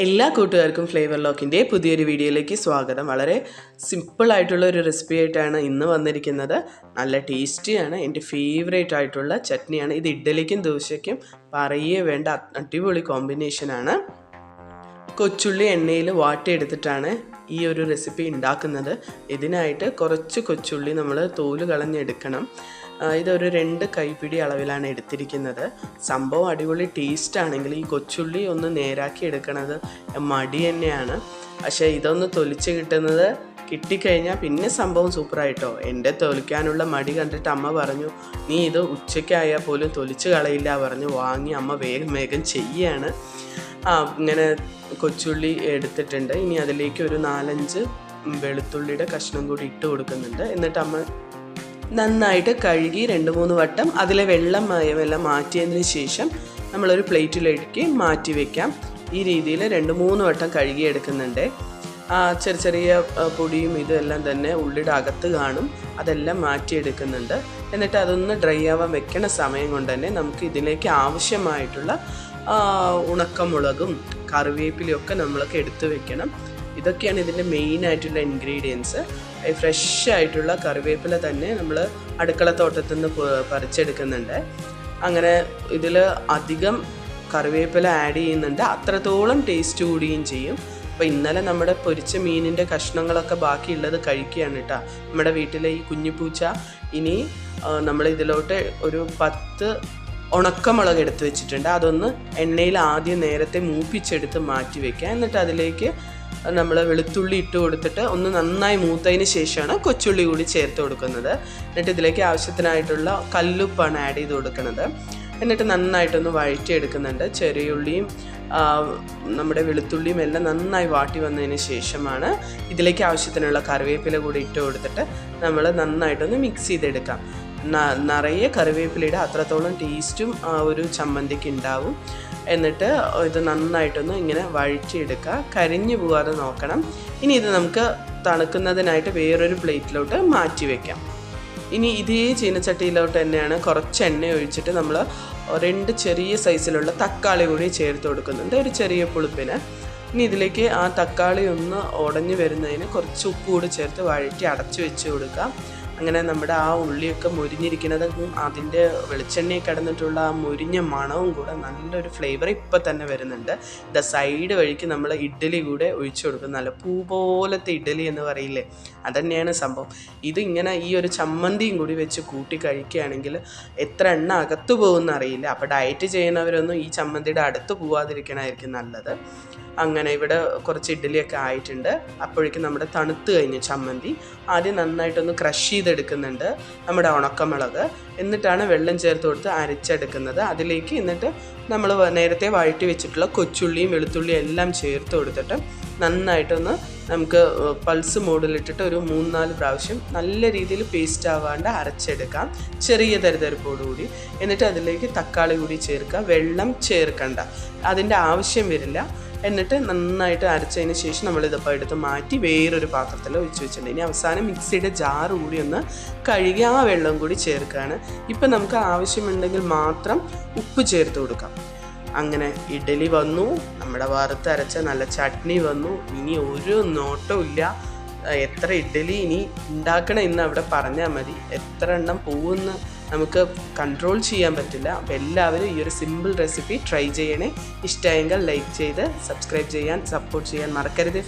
എല്ലാ കൂട്ടുകാർക്കും ഫ്ലേവർ ലോക്കിന്റെ പുതിയൊരു വീഡിയോയിലേക്ക് സ്വാഗതം. വളരെ സിമ്പിളായിട്ടുള്ള ഒരു റെസിപ്പി ആയിട്ടാണ് ഇന്ന് വന്നിരിക്കുന്നത്. നല്ല ടേസ്റ്റിയാണ് എന്റെ ഫേവറേറ്റ് ആയിട്ടുള്ള ചട്നിയാണ്. ഇത് ഇഡ്ഡലിക്കും ദോശയ്ക്കും പറയേ വേണ്ട അടിപൊളി കോമ്പിനേഷനാണ് കൊച്ചുള്ളി എണ്ണയിൽ വാട്ടിയെടുത്തിട്ടാണ് ഈ ഒരു റെസിപ്പി ഉണ്ടാക്കുന്നത്. ഇതിനായിട്ട് കുറച്ച് കൊച്ചുള്ളി നമ്മൾ തോൽ കളഞ്ഞെടുക്കണം. ഇതൊരു രണ്ട് കൈപ്പിടി അളവിലാണ് എടുത്തിരിക്കുന്നത്. സംഭവം അടിപൊളി ടേസ്റ്റ് ആണെങ്കിൽ ഈ കൊച്ചുള്ളി ഒന്ന് നേരാക്കി എടുക്കണത് മടി തന്നെയാണ്. പക്ഷേ ഇതൊന്ന് തൊലിച്ച് കിട്ടുന്നത് കിട്ടിക്കഴിഞ്ഞാൽ പിന്നെ സംഭവം സൂപ്പറായിട്ടോ എന്റെ തൊലിക്കാനുള്ള മടി കണ്ടിട്ട് അമ്മ പറഞ്ഞു നീ ഇത് ഉച്ചയ്ക്കായാൽ പോലും തൊലിച്ച് കളയില്ല പറഞ്ഞു. വാങ്ങി അമ്മ വേഗം വേഗം ചെയ്യാണ്. ആ ഇങ്ങനെ കൊച്ചുള്ളി എടുത്തിട്ടുണ്ട്. ഇനി അതിലേക്ക് ഒരു നാലഞ്ച് വെളുത്തുള്ളിയുടെ കഷ്ണം കൂടി ഇട്ട് കൊടുക്കുന്നുണ്ട്. എന്നിട്ട് അമ്മ നന്നായിട്ട് കഴുകി രണ്ട് മൂന്ന് വട്ടം അതിലെ വെള്ളം മയമെല്ലാം മാറ്റിയതിന് ശേഷം നമ്മളൊരു പ്ലേറ്റിലേക്ക് മാറ്റി വയ്ക്കാം ഈ രീതിയിൽ രണ്ട് മൂന്ന് വട്ടം കഴുകി എടുക്കുന്നുണ്ട് ആ ചെറിയ ചെറിയ പൊടിയും ഇതെല്ലാം തന്നെ ഉള്ളിയുടെ അകത്ത് കാണും. അതെല്ലാം മാറ്റിയെടുക്കുന്നുണ്ട്. എന്നിട്ട് അതൊന്ന് ഡ്രൈ ആവാൻ വെക്കണ സമയം കൊണ്ട് തന്നെ നമുക്ക് ഇതിലേക്ക് ആവശ്യമായിട്ടുള്ള ഉണക്കമുളകും കറിവേപ്പിലയും ഒക്കെ നമ്മളൊക്കെ എടുത്ത് വെക്കണം. ഇതൊക്കെയാണ് ഇതിന്റെ മെയിൻ ആയിട്ടുള്ള ഇൻഗ്രീഡിയൻസ് ഫ്രഷ് ആയിട്ടുള്ള കറിവേപ്പില തന്നെ നമ്മൾ അടുക്കളത്തോട്ടത്തിൽ നിന്ന് പറിച്ചെടുക്കുന്നുണ്ട്. അങ്ങനെ ഇതിൽ അധികം കറിവേപ്പില ആഡ് ചെയ്യുന്നുണ്ട്. അത്രത്തോളം ടേസ്റ്റ് കൂടുകയും ചെയ്യും. അപ്പോൾ ഇന്നലെ നമ്മുടെ പൊരിച്ച മീനിന്റെ കഷ്ണങ്ങളൊക്കെ ബാക്കിയുള്ളത് കഴിക്കുകയാണ് കേട്ടോ. നമ്മുടെ വീട്ടിലെ ഈ കുഞ്ഞിപ്പൂച്ച ഇനി നമ്മൾ ഇതിലോട്ട് ഒരു പത്ത് ഉണക്കമുളക് എടുത്ത് വെച്ചിട്ടുണ്ട്. അതൊന്ന് എണ്ണയിൽ ആദ്യം നേരത്തെ മൂപ്പിച്ചെടുത്ത് മാറ്റി വെക്കുക. എന്നിട്ട് അതിലേക്ക് നമ്മൾ വെളുത്തുള്ളി ഇട്ട് കൊടുത്തിട്ട് ഒന്ന് നന്നായി മൂത്തതിന് ശേഷമാണ് കൊച്ചുള്ളി കൂടി ചേർത്ത് കൊടുക്കുന്നത്. എന്നിട്ട് ഇതിലേക്ക് ആവശ്യത്തിനായിട്ടുള്ള കല്ലുപ്പാണ് ആഡ് ചെയ്ത് കൊടുക്കുന്നത്. എന്നിട്ട് നന്നായിട്ടൊന്ന് വഴറ്റിയെടുക്കുന്നുണ്ട്. ചെറിയുള്ളിയും നമ്മുടെ വെളുത്തുള്ളിയും എല്ലാം നന്നായി വാട്ടി വന്നതിന് ശേഷമാണ് ഇതിലേക്ക് ആവശ്യത്തിനുള്ള കറിവേപ്പില കൂടി ഇട്ട് കൊടുത്തിട്ട് നമ്മൾ നന്നായിട്ടൊന്ന് മിക്സ് ചെയ്തെടുക്കാം. നിറയെ കറിവേപ്പിലയുടെ അത്രത്തോളം ടേസ്റ്റും ആ ഒരു ചമ്മന്തിക്ക് ഉണ്ടാവും എന്നിട്ട് ഇത് നന്നായിട്ടൊന്ന് ഇങ്ങനെ വഴിച്ചെടുക്കുക കരിഞ്ഞു പോകാതെ നോക്കണം. ഇനി ഇത് നമുക്ക് തണുക്കുന്നതിനായിട്ട് വേറൊരു പ്ലേറ്റിലോട്ട് മാറ്റി വെക്കാം. ഇനി ഇതേ ചീനച്ചട്ടിയിലോട്ട് തന്നെയാണ് കുറച്ച് എണ്ണ ഒഴിച്ചിട്ട് നമ്മൾ രണ്ട് ചെറിയ സൈസിലുള്ള തക്കാളി കൂടി ചേർത്ത് കൊടുക്കുന്നുണ്ട്. ഒരു ചെറിയ പുളിപ്പിന്. ഇനി ഇതിലേക്ക് ആ തക്കാളി ഒന്ന് ഉടഞ്ഞു വരുന്നതിന് കുറച്ച് ഉപ്പ് കൂടി ചേർത്ത് വഴറ്റി അടച്ചു വെച്ച് കൊടുക്കാം. അങ്ങനെ നമ്മുടെ ആ ഉള്ളിയൊക്കെ മുരിഞ്ഞിരിക്കുന്നതും അതിന്റെ വെളിച്ചെണ്ണയിൽ കിടന്നിട്ടുള്ള ആ മുരിഞ്ഞ മണവും കൂടെ നല്ലൊരു ഫ്ലേവർ ഇപ്പം തന്നെ വരുന്നുണ്ട്. ദ സൈഡ് വഴിക്ക് നമ്മൾ ഇഡ്ഡലി കൂടെ ഒഴിച്ചു കൊടുക്കും നല്ല പൂ പോലത്തെ ഇഡ്ഡലി എന്ന് പറയില്ലേ? അതന്നെയാണ് സംഭവം. ഇത് ഇങ്ങനെ ഈ ഒരു ചമ്മന്തിയും കൂടി വെച്ച് കൂട്ടി കഴിക്കുകയാണെങ്കിൽ എത്ര എണ്ണ അകത്തു പോകുമെന്ന് അറിയില്ല. അപ്പോൾ ഡയറ്റ് ചെയ്യുന്നവരൊന്നും ഈ ചമ്മന്തിയുടെ അടുത്ത് പോവാതിരിക്കണമായിരിക്കും നല്ലത്. അങ്ങനെ ഇവിടെ കുറച്ച് ഇഡ്ഡലിയൊക്കെ ആയിട്ടുണ്ട്. അപ്പോഴേക്കും നമ്മുടെ തണുത്ത് കഴിഞ്ഞ ചമ്മന്തി. ആദ്യം നന്നായിട്ടൊന്ന് ക്രഷ് ചെയ്തെടുക്കുന്നുണ്ട് നമ്മുടെ ഉണക്കമുളക്. എന്നിട്ടാണ് വെള്ളം ചേർത്ത് കൊടുത്ത് അരച്ചെടുക്കുന്നത്. അതിലേക്ക് എന്നിട്ട് നമ്മൾ നേരത്തെ വഴറ്റി വെച്ചിട്ടുള്ള കൊച്ചുള്ളിയും വെളുത്തുള്ളിയും എല്ലാം ചേർത്ത് കൊടുത്തിട്ട് നന്നായിട്ടൊന്ന് നമുക്ക് പൾസ് മോഡിലിട്ടിട്ട് ഒരു മൂന്നാൽ പ്രാവശ്യം നല്ല രീതിയിൽ പേസ്റ്റ് ആവാണ്ട് അരച്ചെടുക്കാം. ചെറിയ തരിതരിപ്പോടുകൂടി. എന്നിട്ട് അതിലേക്ക് തക്കാളി കൂടി ചേർക്കുക. വെള്ളം ചേർക്കണ്ട. അതിന്റെ ആവശ്യം വരില്ല. എന്നിട്ട് നന്നായിട്ട് അരച്ചതിന് ശേഷം നമ്മൾ ഇതിപ്പോൾ എടുത്ത് മാറ്റി വേറൊരു പാത്രത്തിൽ ഒഴിച്ച് വെച്ചിട്ടുണ്ട്. ഇനി അവസാനം മിക്സിയുടെ ജാർ കൂടി ഒന്ന് കഴുകി ആ വെള്ളം കൂടി ചേർക്കുകയാണ്. ഇപ്പം നമുക്ക് ആവശ്യമുണ്ടെങ്കിൽ മാത്രം ഉപ്പ് ചേർത്ത് കൊടുക്കാം. അങ്ങനെ ഇഡലി വന്നു നമ്മുടെ വറുത്തരച്ച നല്ല ചട്നി വന്നു. ഇനി ഒരു നോട്ടവും ഇല്ല. എത്ര ഇഡലി ഇനി ഉണ്ടാക്കണം എന്ന് അവിടെ പറഞ്ഞാൽ മതി. എത്ര എണ്ണം പോകുമെന്ന് നമുക്ക് കൺട്രോൾ ചെയ്യാൻ പറ്റില്ല. അപ്പോൾ എല്ലാവരും ഈ ഒരു സിമ്പിൾ റെസിപ്പി ട്രൈ ചെയ്യണേ. ഇഷ്ടമായെങ്കിൽ ലൈക്ക് ചെയ്ത് സബ്സ്ക്രൈബ് ചെയ്യാൻ സപ്പോർട്ട് ചെയ്യാൻ മറക്കരുത്.